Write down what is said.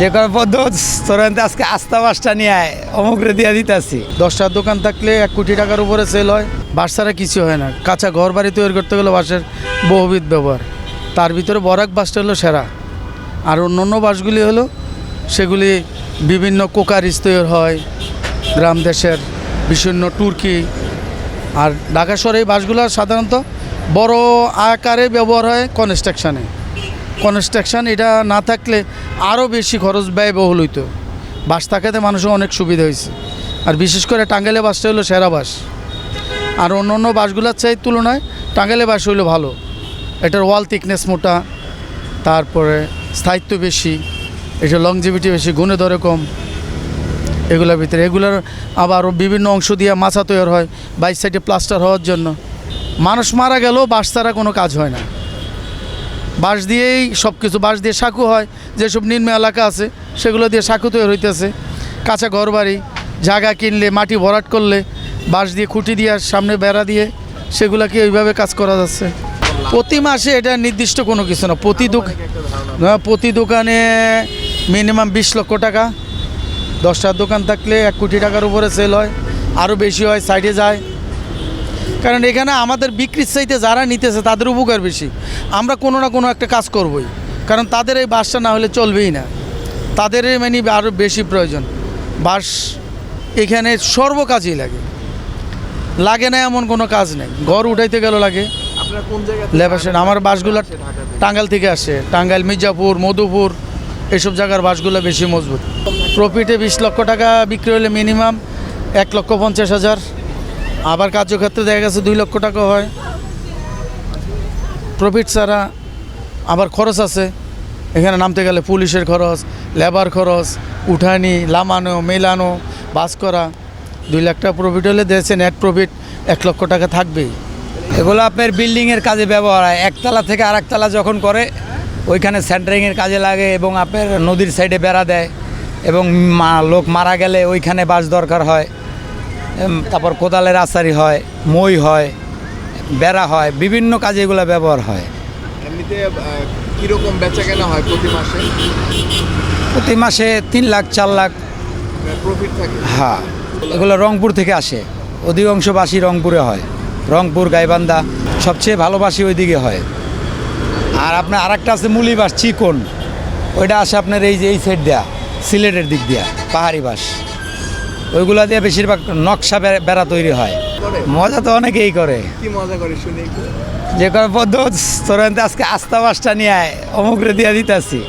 যে কয় পদ্ধত তোরান্তে আজকে আস্তা বাসটা নিয়ে আয়, অমুকরে দিয়ে দিতেছি। দশটার দোকান থাকলে এক কোটি টাকার উপরে সেল হয়। বাস ছাড়া কিছু হয় না। কাঁচা ঘর বাড়ি তৈরি করতে গেলে বাসের বহুবিধ ব্যবহার। তার ভিতরে বরাক বাসটা হলো সেরা। আর অন্য অন্য বাসগুলি হলো, সেগুলি বিভিন্ন কোকারিজ তৈরি হয়, গ্রাম দেশের বিভিন্ন টুর্কি। আর ঢাকা শহরে এই বাসগুলো সাধারণত বড় আকারে ব্যবহার হয় কনস্ট্রাকশানে। কনস্ট্রাকশান, এটা না থাকলে আরও বেশি খরচ ব্যয়বহুল হইতো। বাস থাকাতে মানুষের অনেক সুবিধা হয়েছে। আর বিশেষ করে টাঙ্গাইলে বাসটা হলো সেরা বাস। আর অন্য অন্য বাসগুলোর চাই তুলনায় টাঙ্গাইলে বাস হইল ভালো। এটার ওয়াল থিকনেস মোটা, তারপরে স্থায়িত্ব বেশি এটা লংজিভিটি বেশি গুণে ধরে কম। এগুলোর ভিতরে এগুলোর আবার বিভিন্ন অংশ দিয়ে মাছা তৈরি হয় বাইশ সাইডে প্লাস্টার হওয়ার জন্য। মানুষ মারা গেলেও বাস ছাড়া কোনো কাজ হয় না। বাঁশ দিয়েই সব কিছু বাঁশ দিয়ে সাঁকু হয়, যেসব নিম্ন এলাকা আছে, সেগুলো দিয়ে সাঁকু তৈরি হইতেছে। কাঁচা ঘর বাড়ি জায়গা কিনলে, মাটি ভরাট করলে, বাঁশ দিয়ে খুঁটি দিয়ে সামনে বেড়া দিয়ে সেগুলোকে ওইভাবে কাজ করা যাচ্ছে। প্রতি মাসে এটা নির্দিষ্ট কোনো কিছু না। প্রতি দোকান প্রতি দোকানে মিনিমাম বিশ লক্ষ টাকা। দশটার দোকান থাকলে এক কোটি টাকার উপরে সেল হয়। আরও বেশি হয় সাইডে যায়। কারণ এখানে আমাদের বিক্রির চাইতে যারা নিতেছে তাদের উপকার বেশি। আমরা কোনো না কোনো একটা কাজ করবই। কারণ তাদের এই বাসটা না হলে চলবেই না। তাদের মানে আরও বেশি প্রয়োজন। বাস এখানে সর্বকাজেই লাগে। লাগে না এমন কোনো কাজ নেই। ঘর উঠাইতে গেল লাগে। লেবাসেন আমার বাসগুলো টাঙ্গাইল থেকে আসে। টাঙ্গাইল মির্জাপুর মধুপুর এসব জায়গার বাসগুলো বেশি মজবুত। প্রফিটে বিশ লক্ষ টাকা বিক্রি হলে মিনিমাম এক লক্ষ পঞ্চাশ হাজার। আবার কার্যক্ষেত্রে দেখা গেছে দুই লক্ষ টাকা হয়। প্রফিট ছাড়া আবার খরচ আছে। এখানে নামতে গেলে পুলিশের খরচ লেবার খরচ, উঠানি, লামানো, মেলানো, বাস করা, দুই লাখ টাকা প্রফিট হলে দিয়েছে নেট প্রফিট এক লক্ষ টাকা থাকবেই। এগুলো আপনার বিল্ডিংয়ের কাজে ব্যবহার হয়। একতলা থেকে আরেকতলা যখন করে, ওইখানে সেন্টারিংয়ের কাজে লাগে এবং আপনার নদীর সাইডে বেড়া দেয় এবং লোক মারা গেলে ওইখানে বাস দরকার হয়। তারপর কোদালের আচারি হয় মই হয় বেড়া হয় বিভিন্ন কাজে এগুলো ব্যবহার হয়। এমনিতে কীরকম বেচা কেনা হয় প্রতি মাসে? প্রতি মাসে তিন লাখ চার লাখ। প্রফিট থাকে? হ্যাঁ এগুলো রংপুর থেকে আসে। অধিকাংশ বাসি রংপুরে হয়। রংপুর গাইবান্ধা সবচেয়ে ভালোবাসি ওইদিকে হয়। আর আপনার আরেকটা আছে মুলি বাস চিকন। ওইটা আসে আপনার এই যে এই সাইড দেয়া সিলেটের দিক দিয়া পাহাড়ি বাস। ওইগুলা দিয়ে বেশিরভাগ নকশা বেড়া তৈরি হয়। মজা তো অনেকেই করে। কি মজা করে শুনি যে কয় পদ্ধতি আজকে আস্তা বাসটা নিয়ে অমুকরে দিয়ে দিতেছি।